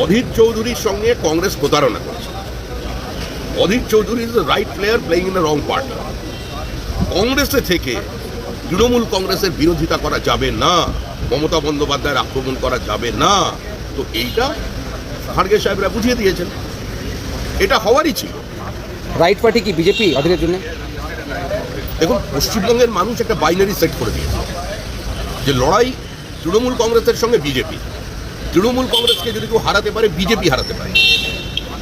অধীর চৌধুরীর সঙ্গে কংগ্রেস প্রতারণা করেছে। Adhir Chowdhury is right player playing in the wrong party কংগ্রেসে থেকে তৃণমূল কংগ্রেসের বিরোধিতা করা যাবে না মমতা বন্দ্যোপাধ্যায়ের আক্রমণ করা যাবে না। তো এইটা খাড়গে সাহেবরা বুঝিয়ে দিয়েছেন। এটা হওয়ারই ছিল। রাইট পার্টি কি বিজেপি অধীরের জন্য? দেখুন পশ্চিমবঙ্গের মানুষ একটা বাইনারি সেট করে দিয়েছে। যে লড়াই তৃণমূল কংগ্রেসের সঙ্গে বিজেপি তৃণমূল কংগ্রেসকে যদি কেউ হারাতে পারে বিজেপি হারাতে পারে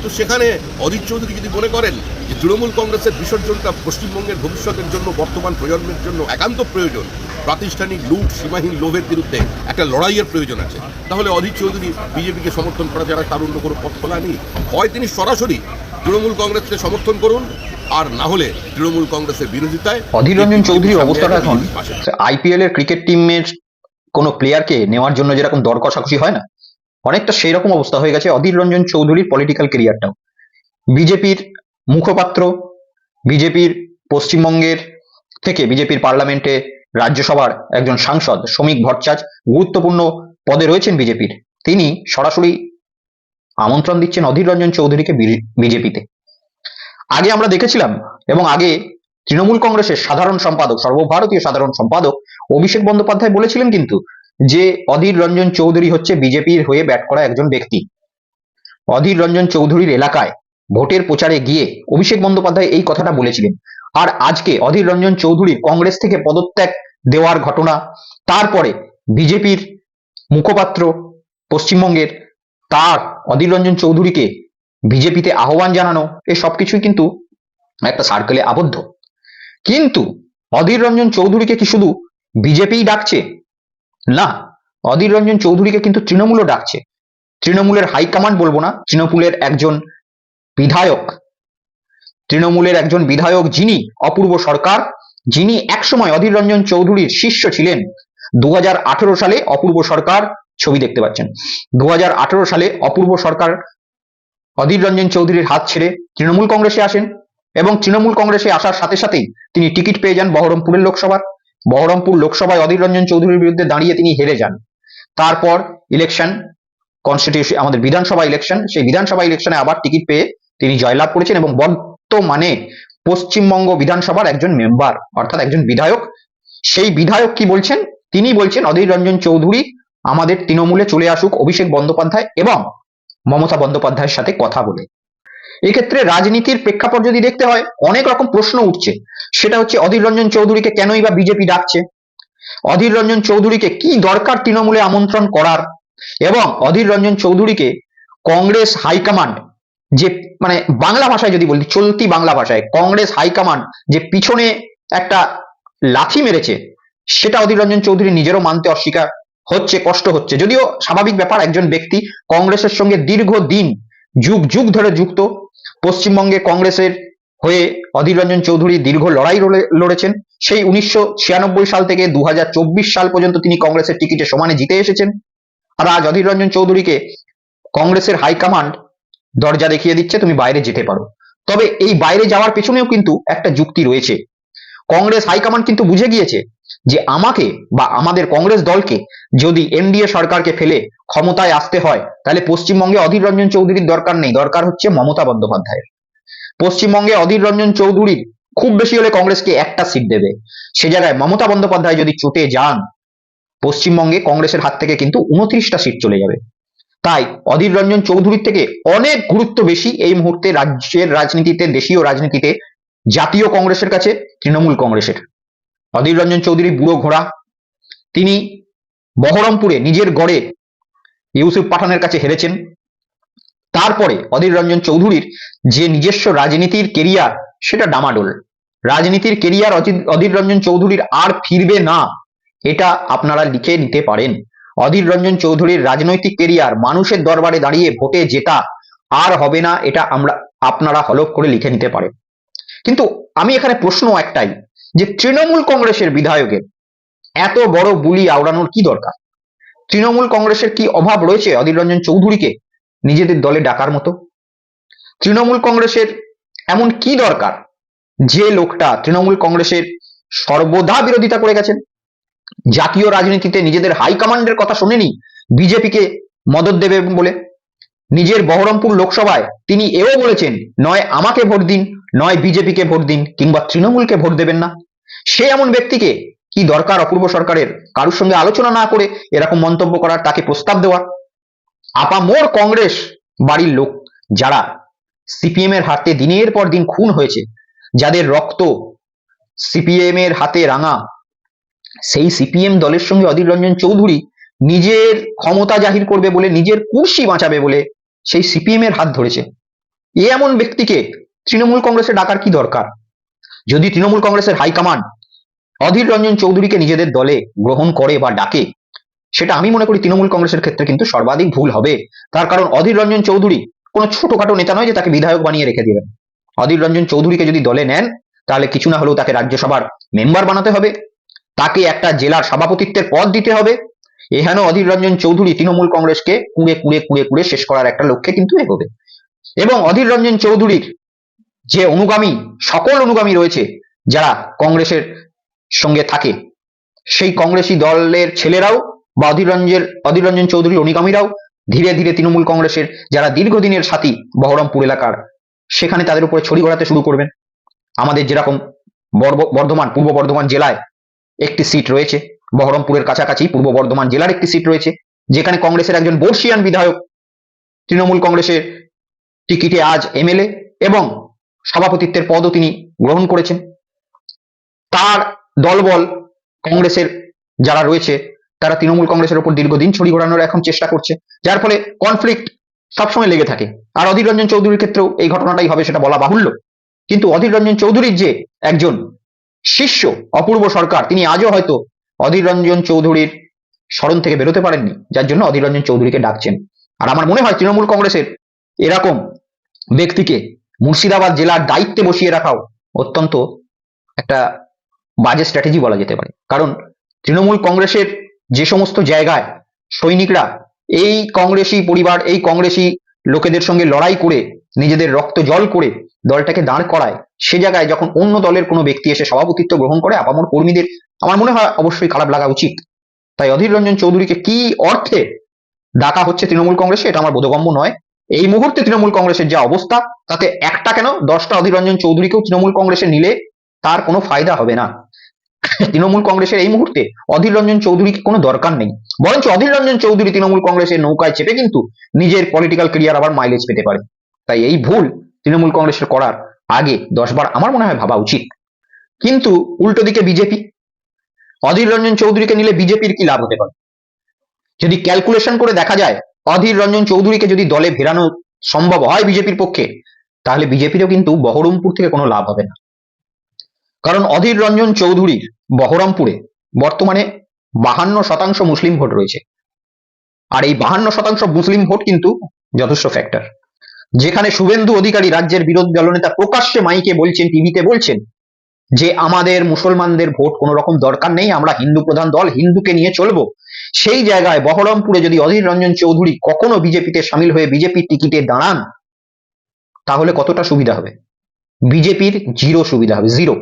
তো সেখানে অজিত চৌধুরী যদি মনে করেন যে তৃণমূল কংগ্রেসের বিসর্জনটা পশ্চিমবঙ্গের ভবিষ্যতের জন্য বর্তমান প্রজন্মের জন্য একান্ত প্রয়োজন প্রাতিষ্ঠানিক লুট সীমাহীন লোভের বিরুদ্ধে একটা লড়াইয়ের প্রয়োজন আছে তাহলে অজিত চৌধুরী বিজেপিকে সমর্থন করা যারা তার অন্য কোনো পথ খোলা নেই হয় তিনি সরাসরি তৃণমূল কংগ্রেসকে সমর্থন করুন আর না হলে তৃণমূল কংগ্রেসের বিরোধিতায় অধীর রঞ্জন চৌধুরীর অবস্থাটা এখন। আইপিএল এর ক্রিকেট টিমের কোনো প্লেয়ারকে নেওয়ার জন্য যেরকম দর কষাকষি হয় না অনেকটা সেই রকম অবস্থা হয়ে গেছে অধীর রঞ্জন চৌধুরীর পলিটিক্যাল কেরিয়ারটাও বিজেপির মুখপাত্র, বিজেপির পশ্চিমবঙ্গের থেকে বিজেপির পার্লামেন্টে রাজ্যসভার একজন সাংসদ শ্রমিক ভট্টাচার্য গুরুত্বপূর্ণ পদে রয়েছেন বিজেপির। তিনি সরাসরি আমন্ত্রণ দিচ্ছেন অধীর রঞ্জন চৌধুরীকে বিজেপিতে। আগে আমরা দেখেছিলাম এবং আগে তৃণমূল কংগ্রেসের সাধারণ সম্পাদক, সর্বভারতীয় সাধারণ সম্পাদক অভিষেক বন্দ্যোপাধ্যায় বলেছিলেন কিন্তু যে অধীর রঞ্জন চৌধুরী হচ্ছে বিজেপির হয়ে ব্যাট করা একজন ব্যক্তি। অধীর রঞ্জন চৌধুরীর এলাকায় ভোটের প্রচারে গিয়ে অভিষেক বন্দ্যোপাধ্যায় এই কথাটা বলেছিলেন। আর আজকে অধীর রঞ্জন চৌধুরী কংগ্রেস থেকে পদত্যাগ দেওয়ার ঘটনা, তারপরে বিজেপির মুখপাত্র পশ্চিমবঙ্গের তার অধীর রঞ্জন চৌধুরীকে বিজেপিতে আহ্বান জানানো এই সবকিছুই কিন্তু একটা সার্কেলে আবদ্ধ। কিন্তু অধীর রঞ্জন চৌধুরীকে কি শুধু বিজেপিই ডাকছে না, অধীর রঞ্জন চৌধুরীকে কিন্তু তৃণমূলও ডাকছে। তৃণমূলের হাইকমান্ড বলব না, তৃণমূলের একজন বিধায়ক, তৃণমূলের একজন বিধায়ক যিনি অপূর্ব সরকার, যিনি একসময় অধীর রঞ্জন চৌধুরীর শিষ্য ছিলেন। দু হাজার আঠেরো সালে অপূর্ব সরকার ছবি দেখতে পাচ্ছেন। দু হাজার আঠারো সালে অপূর্ব সরকার অধীর রঞ্জন চৌধুরীর হাত ছেড়ে তৃণমূল কংগ্রেসে আসেন এবং তৃণমূল কংগ্রেসে আসার সাথে সাথেই তিনি টিকিট পেয়ে যান বহরমপুরের লোকসভার। বহরমপুর লোকসভায় অধীর রঞ্জন চৌধুরীর বিরুদ্ধে দাঁড়িয়ে তিনি হেরে যান। তারপর ইলেকশন কনস্টিটিউশন আমাদের বিধানসভা ইলেকশন সেই বিধানসভা ইলেকশনে আবার টিকিট পেয়ে তিনি জয়লাভ করেছেন এবং বর্তমানে পশ্চিমবঙ্গ বিধানসভার একজন মেম্বার অর্থাৎ একজন বিধায়ক। সেই বিধায়ক কি বলছেন? তিনি বলছেন, অধীর রঞ্জন চৌধুরী আমাদের তৃণমূলে চলে আসুক অভিষেক বন্দ্যোপাধ্যায় এবং মমতা বন্দ্যোপাধ্যায়ের সাথে কথা বলে। এক্ষেত্রে রাজনীতির প্রেক্ষাপট যদি দেখতে হয়, অনেক রকম প্রশ্ন উঠছে। সেটা হচ্ছে অধীর রঞ্জন চৌধুরীকে কেনই বা বিজেপি ডাকছে? অধীর রঞ্জন চৌধুরীকে কি দরকার তৃণমূলে আমন্ত্রণ করার? এবং অধীর রঞ্জন চৌধুরীকে কংগ্রেস হাইকমান্ড যে মানে বাংলা ভাষায় যদি বলি, চলতি বাংলা ভাষায় কংগ্রেস হাইকমান্ড যে পিছনে একটা লাথি মেরেছে, সেটা অধীর রঞ্জন চৌধুরী নিজেরও মানতে অস্বীকার হচ্ছে, কষ্ট হচ্ছে। যদিও স্বাভাবিক ব্যাপার, একজন ব্যক্তি কংগ্রেসের সঙ্গে দীর্ঘদিন যুগ যুগ ধরে যুক্ত। পশ্চিমবঙ্গে কংগ্রেসের হয়ে অধীর রঞ্জন চৌধুরী দীর্ঘ লড়াই লড়েছেন। সেই উনিশশো ছিয়ানব্বই সাল থেকে দু হাজার চব্বিশ সাল পর্যন্ত তিনি কংগ্রেসের টিকিটে সমানে জিতে এসেছেন। আর আজ অধীর রঞ্জন চৌধুরীকে কংগ্রেসের হাইকমান্ড দরজা দেখিয়ে দিচ্ছে, তুমি বাইরে যেতে পারো। তবে এই বাইরে যাওয়ার পেছনেও কিন্তু একটা যুক্তি রয়েছে। কংগ্রেস হাইকমান্ড কিন্তু বুঝে গিয়েছে যে আমাকে বা আমাদের কংগ্রেস দলকে যদি এনডিএ সরকারকে ফেলে ক্ষমতায় আসতে হয়, তাহলে পশ্চিমবঙ্গে অধীর রঞ্জন চৌধুরীর দরকার নেই। দরকার হচ্ছে মমতা বন্দ্যোপাধ্যায়ের। পশ্চিমবঙ্গে অধীর রঞ্জন চৌধুরীর খুব বেশি হলে কংগ্রেসকে একটা সিট দেবে। সে জায়গায় মমতা বন্দ্যোপাধ্যায় যদি চটে যান, পশ্চিমবঙ্গে কংগ্রেসের হাত থেকে কিন্তু উনত্রিশটা সিট চলে যাবে। তাই অধীর রঞ্জন চৌধুরীর থেকে অনেক গুরুত্ব বেশি এই মুহূর্তে রাজ্যের রাজনীতিতে, দেশীয় রাজনীতিতে, জাতীয় কংগ্রেসের কাছে, তৃণমূল কংগ্রেসের। অধীর রঞ্জন চৌধুরী বুড়ো ঘোড়া। তিনি বহরমপুরে নিজের গড়ে ইউসুফ পাঠানের কাছে হেরেছেন। তারপরে অধীর রঞ্জন চৌধুরীর যে নিজস্ব রাজনীতির কেরিয়ার, সেটা ডামাডোল। রাজনীতির কেরিয়ার অধীর রঞ্জন চৌধুরীর আর ফিরবে না, এটা আপনারা লিখে নিতে পারেন। অধীর রঞ্জন চৌধুরীর রাজনৈতিক কেরিয়ার, মানুষের দরবারে দাঁড়িয়ে ভোটে জেতা আর হবে না, এটা আমরা, আপনারা হলফ করে লিখে নিতে পারেন। কিন্তু আমি এখানে প্রশ্ন একটাই যে তৃণমূল কংগ্রেসের বিধায়কের এত বড় বুলি আওড়ানোর কি দরকার? তৃণমূল কংগ্রেসের কি অভাব রয়েছে অধীর রঞ্জন চৌধুরীকে নিজেদের দলে ডাকার মতো? তৃণমূল কংগ্রেসের এমন কি দরকার যে লোকটা তৃণমূল কংগ্রেসের সর্বদা বিরোধিতা করে গেছেন? জাতীয় রাজনীতিতে নিজেদের হাইকমান্ডের কথা শোনেনি বিজেপিকে মদত দেবে বলে? নিজের বহরমপুর লোকসভায় তিনি এও বলেছেন, নয় আমাকে ভোট দিন, নয় বিজেপিকে ভোট দিন কিংবা তৃণমূলকে ভোট দেবেন না। সে এমন ব্যক্তিকে কি দরকার অপূর্ব সরকারের? কারোর সঙ্গে আলোচনা না করে এরকম মন্তব্য করার তাকে প্রস্তাব দেওয়া? আপামোর কংগ্রেস বাড়ির লোক যারা সিপিএম এর হাতে দিনের পর দিন খুন হয়েছে, যাদের রক্ত সিপিএম এর হাতে রাঙা, সেই সিপিএম দলের সঙ্গে অধীর রঞ্জন চৌধুরী নিজের ক্ষমতা জাহির করবে বলে, নিজের কুর্সি বাঁচাবে বলে সেই সিপিএম এর হাত ধরেছে। এ এমন ব্যক্তিকে তৃণমূল কংগ্রেসে ডাকার কি দরকার? যদি তৃণমূল কংগ্রেসের হাইকমান্ড অধীর রঞ্জন চৌধুরীকে নিজেদের দলে গ্রহণ করে বা ডাকে, সেটা আমি মনে করি তৃণমূল কংগ্রেসের ক্ষেত্রে কিন্তু সর্বাধিক ভুল হবে। তার কারণ অধীর রঞ্জন চৌধুরী কোনো ছোটখাটো নেতা নয় যে তাকে বিধায়ক বানিয়ে রেখে দেবেন। অধীর রঞ্জন চৌধুরীকে যদি দলে নেন, তাহলে কিছু না হলেও তাকে রাজ্যসভার মেম্বার বানাতে হবে। তাকে একটা জেলার সভাপতিত্বের পদ দিতে হবে। এহেন অধীর রঞ্জন চৌধুরী তৃণমূল কংগ্রেসকে কুড়ে কুড়ে কুড়ে কুড়ে শেষ করার একটা লক্ষ্যে কিন্তু এগোবে। এবং অধীর রঞ্জন চৌধুরীর যে অনুগামী, সকল অনুগামী রয়েছে যারা কংগ্রেসের সঙ্গে থাকে, সেই কংগ্রেসী দলের ছেলেরাও বা অধীর রঞ্জের, অধীর রঞ্জন চৌধুরীর অনুগামীরাও ধীরে ধীরে তৃণমূল কংগ্রেসের যারা দীর্ঘদিনের সাথী বহরমপুর এলাকার, সেখানে তাদের উপরে ছড়ি ঘোরাতে শুরু করবেন। আমাদের যেরকম বর্ধমান, পূর্ব বর্ধমান জেলায় একটি সিট রয়েছে। বহরমপুরের কাছাকাছি পূর্ব বর্ধমান জেলার একটি সিট রয়েছে, যেখানে কংগ্রেসের একজন বর্ষিয়ান বিধায়ক, তৃণমূল কংগ্রেসের টিকিটে আজ এমএলএ এবং সভাপতিত্বের পদও তিনি গ্রহণ করেছেন। তার দলবল কংগ্রেসের যারা রয়েছে, তারা তৃণমূল কংগ্রেসের উপর দীর্ঘদিন ছড়ি ঘোরানোর এখন চেষ্টা করছে, যার ফলে কনফ্লিক্ট সবসময় লেগে থাকে। আর অধীর রঞ্জন চৌধুরীর ক্ষেত্রেও এই ঘটনাটাই হবে সেটা বলা বাহুল্য। কিন্তু অধীর রঞ্জন চৌধুরীর যে একজন শিষ্য অপূর্ব সরকার, তিনি আজও হয়তো অধীর রঞ্জন চৌধুরীর স্মরণ থেকে বেরোতে পারেননি, যার জন্য অধীর রঞ্জন চৌধুরীকে ডাকছেন। আর আমার মনে হয় তৃণমূল কংগ্রেসের এরকম ব্যক্তিকে মুর্শিদাবাদ জেলার দায়িত্বে বসিয়ে রাখাও অত্যন্ত একটা বাজে স্ট্র্যাটেজি বলা যেতে পারে। কারণ তৃণমূল কংগ্রেসের যে সমস্ত জায়গায় সৈনিকরা এই কংগ্রেসি পরিবার, এই কংগ্রেসি লোকেদের সঙ্গে লড়াই করে, নিজেদের রক্ত জল করে দলটাকে দাঁড় করায়, সে জায়গায় যখন অন্য দলের কোনো ব্যক্তি এসে সভাপতিত্ব গ্রহণ করে, আপামর কর্মীদের আমার মনে হয় অবশ্যই খারাপ লাগা উচিত। তাই অধীর রঞ্জন চৌধুরীকে কি অর্থে ডাকা হচ্ছে তৃণমূল কংগ্রেসে, এটা আমার বোধগম্য নয়। এই মুহূর্তে তৃণমূল কংগ্রেসের যে অবস্থা, তাতে একটা কেন? দশটা অধীর রঞ্জন চৌধুরীকেও তৃণমূল কংগ্রেসে নিলে তার কোনো ফায়দা হবে না। তৃণমূল কংগ্রেসের এই মুহূর্তে অধীর রঞ্জন চৌধুরীকে কোনো দরকার নেই। বরঞ্চ অধীর রঞ্জন চৌধুরী তৃণমূল কংগ্রেসের নৌকায় চেপে কিন্তু নিজের পলিটিক্যাল ক্যারিয়ার আবার মাইলেজ পেতে পারে। তাই এই ভুল তৃণমূল কংগ্রেসের করার আগে দশবার আমার মনে হয় ভাবা উচিত। কিন্তু উল্টো দিকে বিজেপি অধীর রঞ্জন চৌধুরীকে নিলে বিজেপির কি লাভ হতে পারে? যদি ক্যালকুলেশন করে দেখা যায়, অধীর রঞ্জন চৌধুরীকে যদি দলে ফেরানো সম্ভব হয় বিজেপির পক্ষে, তাহলে বিজেপিরও কিন্তু বহরমপুর থেকে কোনো লাভ হবে না। কারণ অধীর রঞ্জন চৌধুরীর বহরমপুরে বর্তমানে বাহান্ন শতাংশ মুসলিম ভোট রয়েছে। আর এই বাহান্ন শতাংশ মুসলিম ভোট কিন্তু যথেষ্ট ফ্যাক্টর যেখানে শুভেন্দু অধিকারী রাজ্যের বিরোধী দলনেতা প্রকাশ্যে মাইকে বলছেন, টিভিতে বলছেন যে আমাদের মুসলমানদের ভোট কোনো রকম দরকার নেই, আমরা হিন্দু প্রধান দল, হিন্দুকে নিয়ে চলবো। সেই জায়গায় বহরমপুরে যদি অধীর রঞ্জন চৌধুরী কখনো বিজেপিতে সামিল হয়ে বিজেপির টিকিটে দাঁড়ান, তাহলে কতটা সুবিধা হবে? বিজেপির জিরো সুবিধা হবে, জিরো।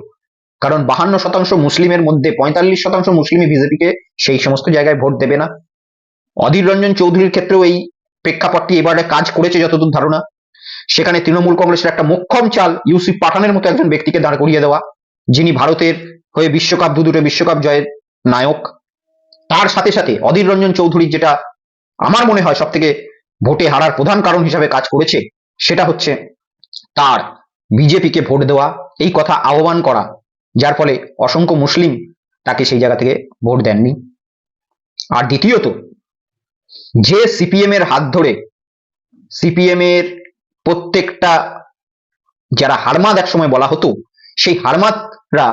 কারণ বাহান্ন শতাংশ মুসলিমের মধ্যে পঁয়তাল্লিশ শতাংশ মুসলিমই বিজেপিকে সেই সমস্ত জায়গায় ভোট দেবে না। অধীর রঞ্জন চৌধুরীর ক্ষেত্রেও এই প্রেক্ষাপটটি এবারে কাজ করেছে যতদূর ধারণা। সেখানে তৃণমূল কংগ্রেসের একটা মোক্ষম চাল, ইউসুফ পাঠানের মতো একজন ব্যক্তিকে দাঁড় করিয়ে দেওয়া। যিনি ভারতের হয়ে বিশ্বকাপ দু দুটো বিশ্বকাপ জয়ের নায়ক, তার সাথে সাথে অধীর রঞ্জন চৌধুরীর যেটা আমার মনে হয় সব থেকে ভোটে হারার প্রধান কারণ হিসাবে কাজ করেছে, সেটা হচ্ছে তার বিজেপিকে ভোট দেওয়া, এই কথা আহ্বান করা, যার ফলে অসংখ্য মুসলিম তাকে সেই জায়গা থেকে ভোট দেননি। আর দ্বিতীয়ত, যে সিপিএম এর হাত ধরে সিপিএম এর প্রত্যেকটা যারা হারমাদ একসময় বলা হতো, সেই হারমাদরা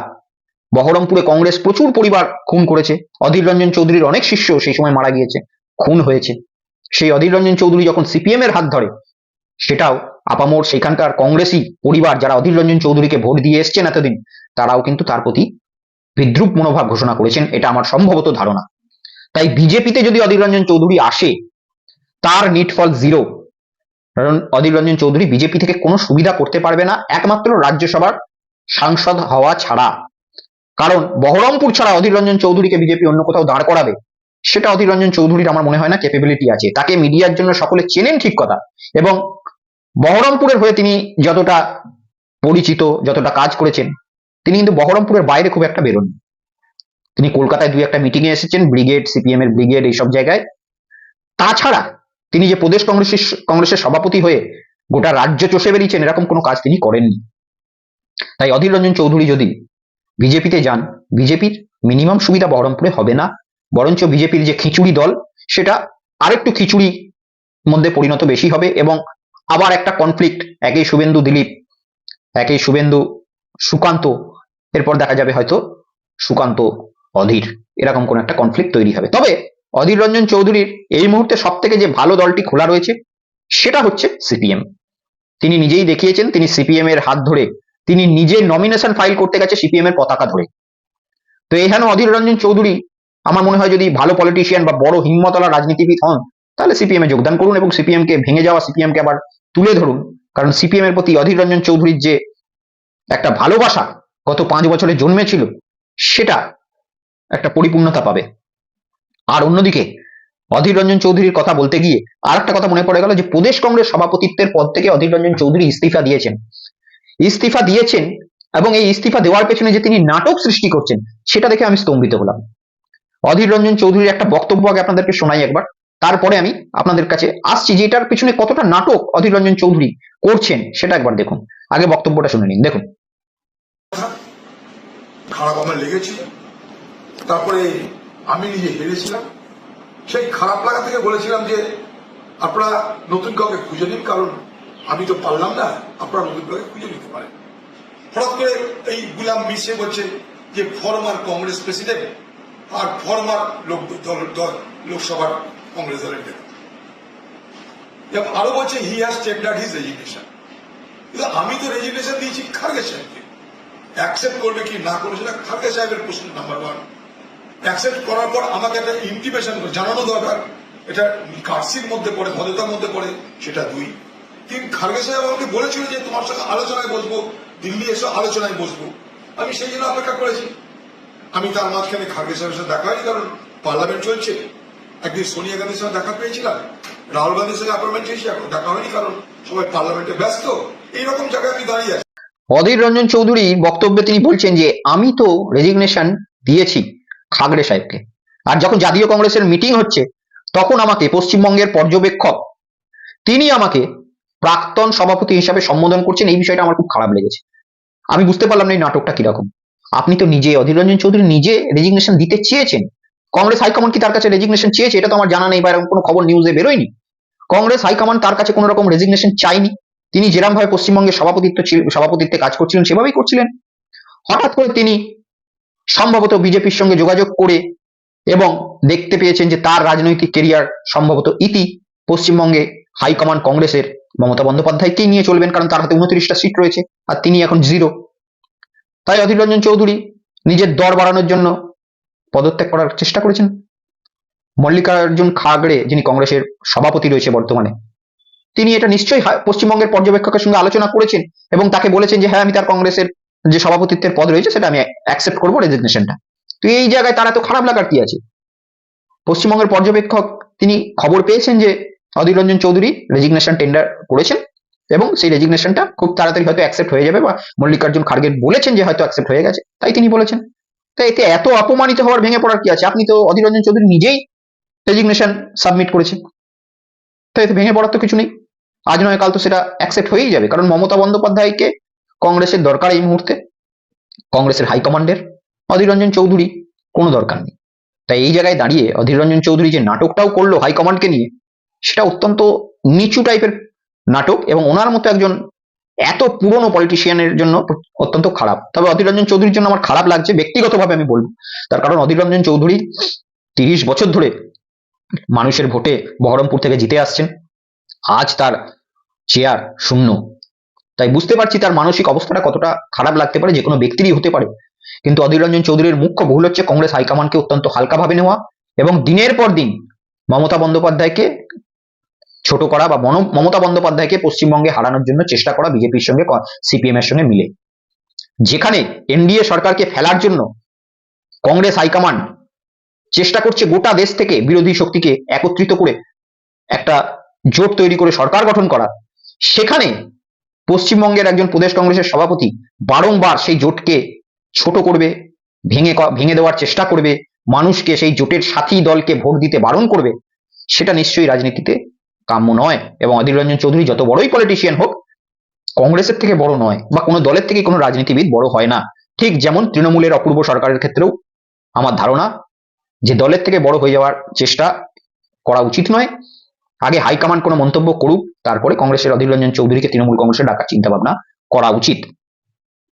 বহরমপুরে কংগ্রেস প্রচুর পরিবার খুন করেছে। অধীর রঞ্জন চৌধুরীর অনেক শিষ্য সেই সময় মারা গিয়েছে, খুন হয়েছে। সেই অধীর রঞ্জন চৌধুরী যখন সিপিএম এর হাত ধরে, সেটাও আপামোর সেখানকার কংগ্রেসী পরিবার যারা অধীর রঞ্জন চৌধুরীকে ভোট দিয়ে এসছেন এতদিন, তারাও কিন্তু তার প্রতি বিদ্রুপ মনোভাব ঘোষণা করেছেন, এটা আমার সম্ভবত ধারণা। তাই বিজেপিতে যদি অধীর রঞ্জন চৌধুরী আসে, তার নিটফল জিরো। কারণ অধীর রঞ্জন চৌধুরী বিজেপি থেকে কোনো সুবিধা করতে পারবে না, একমাত্র রাজ্যসভার সাংসদ হওয়া ছাড়া। কারণ বহরমপুর ছাড়া অধীর রঞ্জন চৌধুরীকে বিজেপি অন্য কোথাও দাঁড় করাবে, সেটা অধীর রঞ্জন চৌধুরীর আমার মনে হয় না ক্যাপেবিলিটি আছে। তাকে মিডিয়ার জন্য সকলে চেনেন ঠিক কথা। এবং বহরমপুরের হয়ে তিনি যতটা পরিচিত, যতটা কাজ করেছেন, তিনি কিন্তু বহরমপুরের বাইরে খুব একটা বেরোন তিনি কলকাতায় দুই একটা মিটিংয়ে এসেছেন ব্রিগেড সিপিএম এর ব্রিগেড এইসব জায়গায়। তাছাড়া তিনি যে প্রদেশ কংগ্রেসের কংগ্রেসের সভাপতি হয়ে গোটা রাজ্য চষে বেরিয়েছেন এরকম কোনো কাজ তিনি করেননি। তাই অধীর রঞ্জন চৌধুরী যদি বিজেপিতে যান, বিজেপির মিনিমাম সুবিধা বহরমপুরে হবে না। বরঞ্চ বিজেপির যে খিচুড়ি দল, সেটা আরেকটু খিচুড়ি মধ্যে পরিণত বেশি হবে এবং আবার একটা কনফ্লিক্ট একই শুভেন্দু দিলীপ, একই শুভেন্দু সুকান্ত, এরপর দেখা যাবে হয়তো সুকান্ত, অধীর, এরকম কোন একটা কনফ্লিক্ট তৈরি হবে। তবে অধীর রঞ্জন চৌধুরীর এই মুহূর্তে সব থেকে যে ভালো দলটি খোলা রয়েছে, সেটা হচ্ছে সিপিএম। তিনি নিজেই দেখিয়েছেন, তিনি সিপিএম এর হাত ধরে তিনি নিজে নমিনেশন ফাইল করতে গেছে সিপিএম এর পতাকা ধরে। তো এখানে অধীর রঞ্জন চৌধুরী, আমার মনে হয় যদি ভালো পলিটিশিয়ান বা বড় হিম্মতলা রাজনীতিবিদ হন, তাহলে সিপিএম এ যোগদান করুন এবং সিপিএম কে ভেঙে যাওয়া সিপিএম কে আবার তুলে ধরুন। কারণ সিপিএম এর প্রতি অধীর রঞ্জন চৌধুরীর যে একটা ভালোবাসা গত পাঁচ বছরে জন্মেছিল, সেটা একটা পরিপূর্ণতা পাবে। আর অন্যদিকে, অধীর রঞ্জন চৌধুরীর কথা বলতে গিয়ে আর একটা কথা মনে পড়ে গেল যে প্রদেশ কংগ্রেস সভাপতিত্বের পদ থেকে অধীর রঞ্জন চৌধুরী ইস্তিফা দিয়েছেন। ইস্তিফা দিয়েছেন এবং এই ইস্তিফা দেওয়ার পেছনে যে তিনি নাটক সৃষ্টি করছেন, সেটা দেখে আমি স্তম্ভিত হলাম। অধীর রঞ্জন চৌধুরীর একটা বক্তব্য আগে আপনাদেরকে শোনাই একবার। তারপরে আমি আপনাদের কাছে আসছি যে এটার পিছনে কতটা নাটক অধীর রঞ্জন চৌধুরী করছেন, সেটা একবার দেখুন। আগে বক্তব্যটা শুনে নিন। দেখুন। খারাপ আমার লেগেছিল, তারপরে আমি নিজে হেরেছিলাম। সেই খারাপ লাগা থেকে বলেছিলাম যে, আপনারা নতুন কাউকে খুঁজে নিন, কারণ আমি তো পারলাম না। আপনারা কাউকে খুঁজে নিতে পারেন। হঠাৎ করে এই গুলাম মিশে বলছে যে ফরমার কংগ্রেস প্রেসিডেন্ট আর ফরমার লোক দল লোকসভার কংগ্রেস দলের নেতা। আরও বলছে he has tendered his resignation কিন্তু আমি তো রেজিগনেশন দিয়েছি খার্গে সাহেবকে। অ্যাকসেপ্ট করবে কি না করবে সেটা খার্গে সাহেবের প্রশ্ন নাম্বার ওয়ান অ্যাকসেপ্ট করার পর আমাকে একটা ইন্টিমেশন জানানো দরকার। এটা কার্সির মধ্যে পড়ে, ভদ্রতার মধ্যে পড়ে, সেটা দুই। তিন খার্গে সাহেব আমাকে বলেছিল যে তোমার সঙ্গে আলোচনায় বসবো, দিল্লি এসে আলোচনায় বসবো। আমি সেই জন্য অপেক্ষা করেছি। আমি তার মাঝখানে খার্গে সাহেবের সাথে দেখা হয়নি কারণ পার্লামেন্ট চলছে। একদিন সোনিয়া গান্ধীর সঙ্গে দেখা পেয়েছিলাম। রাহুল গান্ধীর সঙ্গে অ্যাপয়েন্টমেন্ট চেয়েছি এখন দেখা হয়নি, কারণ সবাই পার্লামেন্টে ব্যস্ত। এইরকম জায়গায় আমি দাঁড়িয়ে আছি। অধীর রঞ্জন চৌধুরী বক্তব্যে তিনি বলছেন যে, আমি তো রেজিগনেশন দিয়েছি খাগড়ে সাহেবকে। আর যখন জাতীয় কংগ্রেসের মিটিং হচ্ছে, তখন আমাকে পশ্চিমবঙ্গের পর্যবেক্ষক, তিনি আমাকে প্রাক্তন সভাপতি হিসাবে সম্বোধন করছেন, এই বিষয়টা আমার খুব খারাপ লেগেছে। আমি বুঝতে পারলাম না এই নাটকটা কীরকম। আপনি তো নিজে অধীর রঞ্জন চৌধুরী নিজে রেজিগনেশন দিতে চেয়েছেন। কংগ্রেস হাইকমান্ড কি তার কাছে রেজিগনেশন চেয়েছে, এটা তো আমার জানা নেই বা এরকম কোনো খবর নিউজে বেরোয়নি। কংগ্রেস হাইকমান্ড তার কাছে কোনো রকম রেজিগনেশন চাইনি তিনি যেরকম ভাবে পশ্চিমবঙ্গের সভাপতিত্ব সভাপতিত্বে কাজ করছিলেন, সেভাবেই করছিলেন। হঠাৎ করে তিনি সম্ভবত বিজেপির সঙ্গে যোগাযোগ করে এবং দেখতে পেয়েছেন যে তার রাজনৈতিক কেরিয়ার সম্ভবত ইতি পশ্চিমবঙ্গে হাইকমান্ড কংগ্রেসের মমতা বন্দ্যোপাধ্যায়কেই নিয়ে চলবেন, কারণ তার হাতে উনত্রিশটা সিট রয়েছে আর তিনি এখন জিরো তাই অধীর রঞ্জন চৌধুরী নিজের দর বাড়ানোর জন্য পদত্যাগ করার চেষ্টা করেছেন। মল্লিকার্জুন খাগড়ে, যিনি কংগ্রেসের সভাপতি রয়েছে বর্তমানে, তিনি এটা নিশ্চয়ই পশ্চিমবঙ্গের পর্যবেক্ষকের সঙ্গে আলোচনা করেছেন এবং তাকে বলেছেন যে হ্যাঁ আমি তার কংগ্রেসের যে সভাপতিত্বের পদ রয়েছে, সেটা আমি অ্যাকসেপ্ট করব রেজিগনেশনটা তো এই জায়গায় তার এত খারাপ লাগার কি আছে? পশ্চিমবঙ্গের পর্যবেক্ষক তিনি খবর পেয়েছেন যে অধীর রঞ্জন চৌধুরী রেজিগনেশন টেন্ডার করেছেন এবং সেই রেজিগনেশনটা খুব তাড়াতাড়ি হয়তো অ্যাকসেপ্ট হয়ে যাবে বা মল্লিকার্জুন খার্গে বলেছেন যে হয়তো অ্যাকসেপ্ট হয়ে গেছে, তাই তিনি বলেছেন। তো এতে এত অপমানিত হওয়ার ভেঙে পড়ার কি আছে? আপনি তো অধীর রঞ্জন চৌধুরী নিজেই রেজিগনেশন সাবমিট করেছেন। তো এতে ভেঙে পড়ার তো কিছু নেই। আজ নয়, কাল তো সেটা অ্যাকসেপ্ট হয়েই যাবে। কারণ মমতা বন্দ্যোপাধ্যায়কে কংগ্রেসের দরকার এই মুহূর্তে, কংগ্রেসের হাইকমান্ডের অধীর রঞ্জন চৌধুরী কোনো দরকার নেই। তাই এই জায়গায় দাঁড়িয়ে অধীর রঞ্জন চৌধুরী যে নাটকটাও করল হাইকমান্ডকে নিয়ে সেটা অত্যন্ত নিচু টাইপের নাটক এবং ওনার মতো একজন এত পুরনো পলিটিশিয়ানের জন্য অত্যন্ত খারাপ। তবে অধীর রঞ্জন চৌধুরীর জন্য আমার খারাপ লাগছে, ব্যক্তিগতভাবে আমি বলব। তার কারণ অধীর রঞ্জন চৌধুরী তিরিশ বছর ধরে মানুষের ভোটে বহরমপুর থেকে জিতে আসছেন। আজ তার চেয়ার শূন্য। তাই বুঝতে পারছি তার মানসিক অবস্থাটা কতটা খারাপ লাগতে পারে যে কোনো ব্যক্তিরই হতে পারে। কিন্তু অধীর রঞ্জন চৌধুরীর মুখ্য ভুল হচ্ছে, কংগ্রেস হাইকমান্ডকে অত্যন্ত হালকাভাবে নেওয়া এবং দিনের পর দিন মমতা বন্দ্যোপাধ্যায়কে ছোট করা বা মমতা বন্দ্যোপাধ্যায়কে পশ্চিমবঙ্গে হারানোর জন্য চেষ্টা করা বিজেপির সঙ্গে সিপিএম এর সঙ্গে মিলে। যেখানে এনডিএ সরকারকে ফেলার জন্য কংগ্রেস হাইকমান্ড চেষ্টা করছে গোটা দেশ থেকে বিরোধী শক্তিকে একত্রিত করে একটা জোট তৈরি করে সরকার গঠন করা সেখানে পশ্চিমবঙ্গের একজন প্রদেশ কংগ্রেসের সভাপতি বারংবার সেই জোটকে ছোট করবে, ভেঙে ভেঙে দেওয়ার চেষ্টা করবে, মানুষকে সেই জোটের সাথী দলকে ভোট দিতে বারণ করবে, সেটা নিশ্চয়ই রাজনীতিতে কাম্য নয় এবং অধীর রঞ্জন চৌধুরী যত বড়ই পলিটিশিয়ান হোক, কংগ্রেসের থেকে বড় নয় বা কোনো দলের থেকে কোনো রাজনীতিবিদ বড় হয় না। ঠিক যেমন তৃণমূলের অপূর্ব সরকারের ক্ষেত্রেও আমার ধারণা যে দলের থেকে বড় হয়ে যাওয়ার চেষ্টা করা উচিত নয়। আগে হাইকমান্ড কোনো মন্তব্য করুক, তারপরে কংগ্রেসের অধীর রঞ্জন চৌধুরীকে তৃণমূল কংগ্রেসে ডাকার চিন্তা ভাবনা করা উচিত।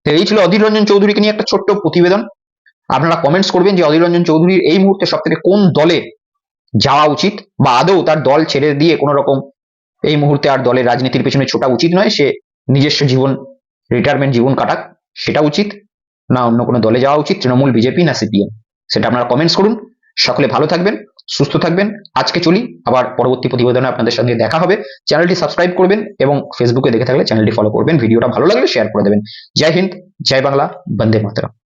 তো এই ছিল অধীর রঞ্জন চৌধুরীকে নিয়ে একটা ছোট্ট প্রতিবেদন। আপনারা কমেন্টস করবেন যে অধীর রঞ্জন চৌধুরীর এই মুহূর্তে সব থেকে কোন দলে যাওয়া উচিত বা আদৌ তার দল ছেড়ে দিয়ে কোনো রকম এই মুহূর্তে আর দলের রাজনীতির পেছনে ছোটা উচিত নয়, সে নিজস্ব জীবন রিটায়ারমেন্ট জীবন কাটাক, সেটা উচিত। না অন্য কোনো দলে যাওয়া উচিত, তৃণমূল বিজেপি না সিপিএম সেটা আপনারা কমেন্টস করুন। সকলে ভালো থাকবেন, সুস্থ থাকবেন। আজকে চলি, আবার পরবর্তী প্রতিবেদনে আপনাদের সঙ্গে দেখা হবে। চ্যানেলটি সাবস্ক্রাইব করবেন এবং ফেসবুকে দেখে থাকলে চ্যানেলটি ফলো করবেন। ভিডিওটা ভালো লাগলে শেয়ার করে দেবেন। জয় হিন্দ, জয় বাংলা, বন্দে মাতরম।